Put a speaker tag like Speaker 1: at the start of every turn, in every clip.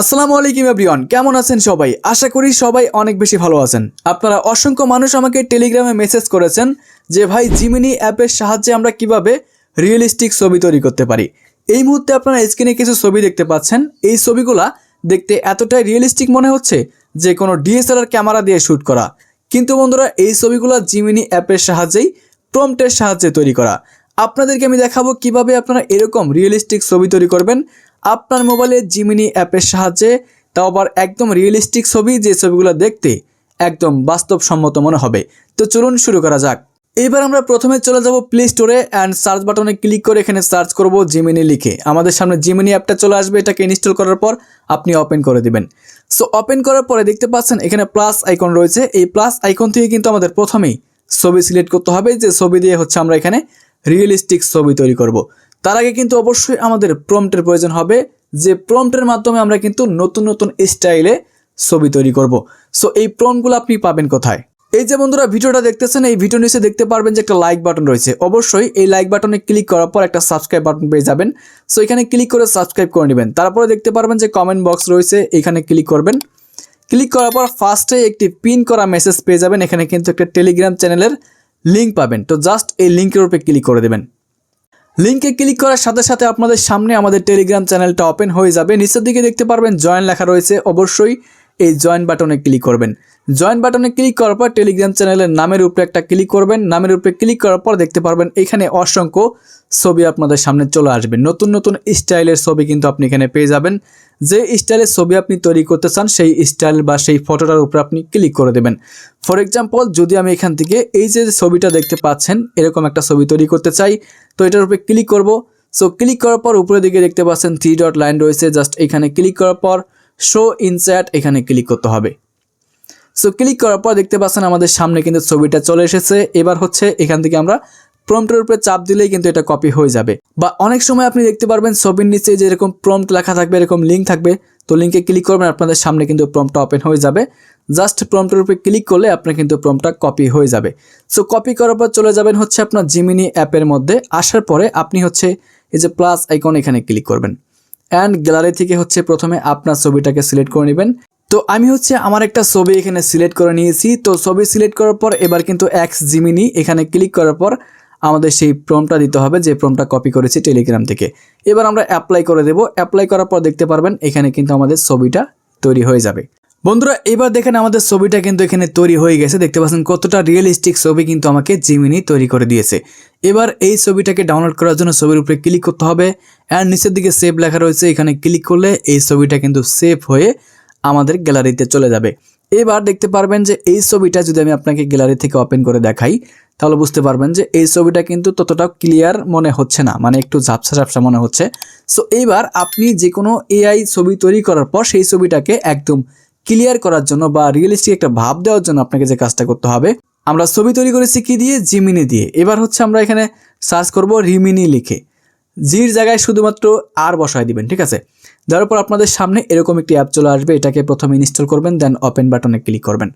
Speaker 1: আসসালামু আলাইকুম এভরিওয়ান, কেমন আছেন সবাই? আশা করি সবাই অনেক বেশি ভালো আছেন। আপনারা অসংখ্য মানুষ আমাকে টেলিগ্রামে মেসেজ করেছেন যে, ভাই জিমিনি অ্যাপের সাহায্যে আমরা কীভাবে রিয়েলিস্টিক ছবি তৈরি করতে পারি? এই মুহূর্তে আপনারা স্ক্রিনে কিছু ছবি দেখতে পাচ্ছেন। এই ছবিগুলা দেখতে এতটাই রিয়েলিস্টিক মনে হচ্ছে যে, কোনো ডিএসএলআর ক্যামেরা দিয়ে শ্যুট করা। কিন্তু বন্ধুরা, এই ছবিগুলো জিমিনি অ্যাপের সাহায্যেই প্রম্পটের সাহায্যে তৈরি করা। আপনাদেরকে আমি দেখাবো কীভাবে আপনারা এরকম রিয়েলিস্টিক ছবি তৈরি করবেন। আপনার মোবাইলে জিমিনি অ্যাপের সাহায্যে তাও আবার একদম রিয়েলিস্টিক ছবি, যে ছবিগুলো দেখতে একদম বাস্তবসম্মত মনে হবে। তো চলুন শুরু করা যাক। এবার আমরা প্রথমে চলে যাব প্লে স্টোরে অ্যান্ড সার্চ বাটনে ক্লিক করে এখানে সার্চ করব জিমিনি লিখে। আমাদের সামনে জিমিনি অ্যাপটা চলে আসবে, এটাকে ইনস্টল করার পর আপনি ওপেন করে দিবেন। সো ওপেন করার পরে দেখতে পাচ্ছেন এখানে প্লাস আইকন রয়েছে। এই প্লাস আইকন থেকে কিন্তু আমাদের প্রথমেই ছবি সিলেক্ট করতে হবে, যে ছবি দিয়ে হচ্ছে আমরা এখানে রিয়েলিস্টিক ছবি তৈরি করব। তার আগে কিন্তু অবশ্যই আমাদের প্রম্পটের প্রয়োজন হবে, যে প্রম্পটের মাধ্যমে আমরা কিন্তু নতুন নতুন স্টাইলে ছবি তৈরি করব। সো এই প্রম্পটগুলো আপনি পাবেন কোথায়? এই যে বন্ধুরা, ভিডিওটা দেখতেছেন, এই ভিডিও নিচে দেখতে পারবেন যে একটা লাইক বাটন রয়েছে। অবশ্যই এই লাইক বাটনে ক্লিক করার পর একটা সাবস্ক্রাইব বাটন পেয়ে যাবেন। সো এখানে ক্লিক করে সাবস্ক্রাইব করে নেবেন। তারপরে দেখতে পারবেন যে কমেন্ট বক্স রয়েছে, এখানে ক্লিক করবেন। ক্লিক করার পর ফার্স্টে একটি পিন করা মেসেজ পেয়ে যাবেন। এখানে কিন্তু একটা টেলিগ্রাম চ্যানেলের লিঙ্ক পাবেন। তো জাস্ট এই লিঙ্কের উপরে ক্লিক করে দেবেন। লিঙ্কে ক্লিক করার সাথে সাথে আপনাদের সামনে আমাদের টেলিগ্রাম চ্যানেলটা ওপেন হয়ে যাবে। নিচের দিকে দেখতে পারবেন জয়েন লেখা রয়েছে। অবশ্যই এই জয়েন বাটনে ক্লিক করবেন। জয়েন বাটনে ক্লিক করার পর টেলিগ্রাম চ্যানেলের নামের উপরে একটা ক্লিক করবেন। নামের উপরে ক্লিক করার পর দেখতে পারবেন এখানে অসংখ্য ছবি আপনাদের সামনে চলে আসবে। নতুন নতুন স্টাইলের ছবি কিন্তু আপনি এখানে পেয়ে যাবেন। যে স্টাইলের ছবি আপনি তৈরি করতে চান, সেই স্টাইল বা সেই ফটোটার উপর আপনি ক্লিক করে দেবেন। ফর এক্সাম্পল যদি আমি এখান থেকে এই যে ছবিটা দেখতে পাচ্ছেন, এরকম একটা ছবি তৈরি করতে চাই, তো এটার উপরে ক্লিক করব। সো ক্লিক করার পর উপরের দিকে দেখতে পাচ্ছেন থ্রি ডট লাইন রয়েছে। জাস্ট এখানে ক্লিক করার পর শো ইনস্যাট এখানে ক্লিক করতে হবে। সো ক্লিক করার পর দেখতে পাচ্ছেন আমাদের সামনে কিন্তু ছবিটা চলে এসেছে। এবার হচ্ছে এখান থেকে আমরা প্রম্পটের উপরে চাপ দিলেই কিন্তু এটা কপি হয়ে যাবে। বা অনেক সময় আপনি দেখতে পারবেন ছবির নিচে যে এরকম প্রম্পট লেখা থাকবে, এরকম লিঙ্ক থাকবে, তো লিঙ্কে ক্লিক করবেন, আপনাদের সামনে কিন্তু প্রম্পটটা ওপেন হয়ে যাবে। জাস্ট প্রম্পটের উপরে ক্লিক করলে আপনার কিন্তু প্রম্পটটা কপি হয়ে যাবে। সো কপি করার পর চলে যাবেন হচ্ছে আপনার জিমিনি অ্যাপের মধ্যে। আসার পরে আপনি হচ্ছে এই যে প্লাস আইকন এখানে ক্লিক করবেন। অ্যান্ড গ্যালারি থেকে হচ্ছে প্রথমে আপনার ছবিটাকে সিলেক্ট করে নেবেন। তো আমি হচ্ছে আমার একটা ছবি এখানে সিলেক্ট করে নিয়েছি। তো ছবি সিলেক্ট করার পর এবার কিন্তু এক্স জিমিনি এখানে ক্লিক করার পর আমাদের সেই প্রমটা দিতে হবে যে প্রমটা কপি করেছি টেলিগ্রাম থেকে। এবার আমরা অ্যাপ্লাই করে দেব। অ্যাপ্লাই করার পর দেখতে পারবেন এখানে কিন্তু আমাদের ছবিটা তৈরি হয়ে যাবে। বন্ধুরা, এবার দেখেন আমাদের ছবিটা কিন্তু এখানে তৈরি হয়ে গেছে। দেখতে পাচ্ছেন কতটা রিয়েলিস্টিক ছবি কিন্তু আমাকে জিমিনি তৈরি করে দিয়েছে। এবার এই ছবিটাকে ডাউনলোড করার জন্য ছবির উপরে ক্লিক করতে হবে অ্যান্ড নিচের দিকে সেভ লেখা রয়েছে। এখানে ক্লিক করলে এই ছবিটা কিন্তু সেভ হয়ে আমাদের গ্যালারিতে চলে যাবে। এবার দেখতে পারবেন যে এই ছবিটা যদি আমি আপনাকে গ্যালারি থেকে ওপেন করে দেখাই, তাহলে বুঝতে পারবেন যে এই ছবিটা কিন্তু ততটা ক্লিয়ার মনে হচ্ছে না মানে একটু ঝাপসা ঝাপসা মনে হচ্ছে। সো এইবার আপনি যে কোনো এআই ছবি তৈরি করার পর সেই ছবিটাকে একদম ক্লিয়ার করার জন্য বা রিয়েলিস্টিক একটা ভাব দেওয়ার জন্য আপনাকে যে কাজটা করতে হবে, আমরা ছবি তৈরি করেছি কি দিয়ে? জিমিনি দিয়ে। এবার হচ্ছে আমরা এখানে সার্চ করব রিমিনি লিখে। জির জায়গায় শুধুমাত্র আর বসায় দিবেন, ঠিক আছে? যার পর আপনাদের সামনে এরকম একটি অ্যাপ চলে আসবে, এটাকে প্রথমে ইনস্টল করবেন দেন ওপেন বাটনে ক্লিক করবেন।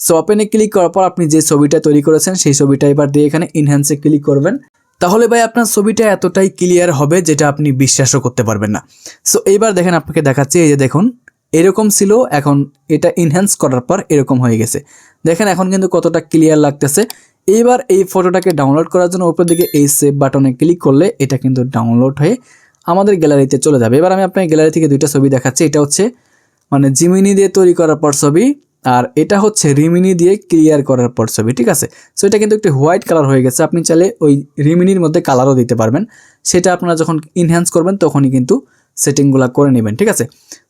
Speaker 1: সো ওপেনে ক্লিক করার পর আপনি যে ছবিটা তৈরি করেছেন, সেই ছবিটা এবার দিয়ে এখানে ইনহ্যান্সে ক্লিক করবেন। তাহলে ভাই আপনার ছবিটা এতটাই ক্লিয়ার হবে যেটা আপনি বিশ্বাসও করতে পারবেন না। সো এইবার দেখেন আপনাকে দেখাচ্ছি, এই যে দেখুন এরকম ছিল, এখন এটা ইনহ্যান্স করার পর এরকম হয়ে গেছে। দেখেন এখন কিন্তু কতটা ক্লিয়ার লাগতেছে। এইবার এই ফটোটাকে ডাউনলোড করার জন্য উপর দিকে এই সেভ বাটনে ক্লিক করলে এটা কিন্তু ডাউনলোড হয়ে আমাদের গ্যালারিতে চলে যাবে। এবার আমি আপনাকে গ্যালারি থেকে দুইটা ছবি দেখাচ্ছি। এটা হচ্ছে মানে জিমিনি দিয়ে তৈরি করার পর ছবি, আর এটা হচ্ছে রিমিনি দিয়ে ক্লিয়ার করার পর ছবি, ঠিক আছে? সো এটা কিন্তু একটি হোয়াইট কালার হয়ে গেছে। আপনি চাইলে ওই রিমিনির মধ্যে কালারও দিতে পারবেন। সেটা আপনারা যখন ইনহ্যান্স করবেন, তখনই কিন্তু সেটিংগুলো করে নেবেন, ঠিক আছে?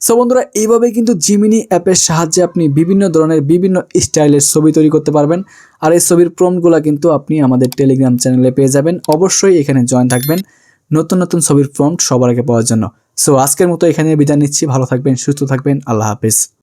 Speaker 1: সো বন্ধুরা এইভাবে কিন্তু জিমিনি অ্যাপের সাহায্যে আপনি বিভিন্ন ধরনের বিভিন্ন স্টাইলের ছবি তৈরি করতে পারবেন। আর এই ছবির প্রমগুলো কিন্তু আপনি আমাদের টেলিগ্রাম চ্যানেলে পেয়ে যাবেন। অবশ্যই এখানে জয়েন থাকবেন। নতুন নতুন ছবির প্রম্পট সবার আগে পাওয়ার জন্য। সো আজকের মতো এখানে বিদায় নিচ্ছি। ভালো থাকবেন, সুস্থ থাকবেন। আল্লাহ হাফিজ।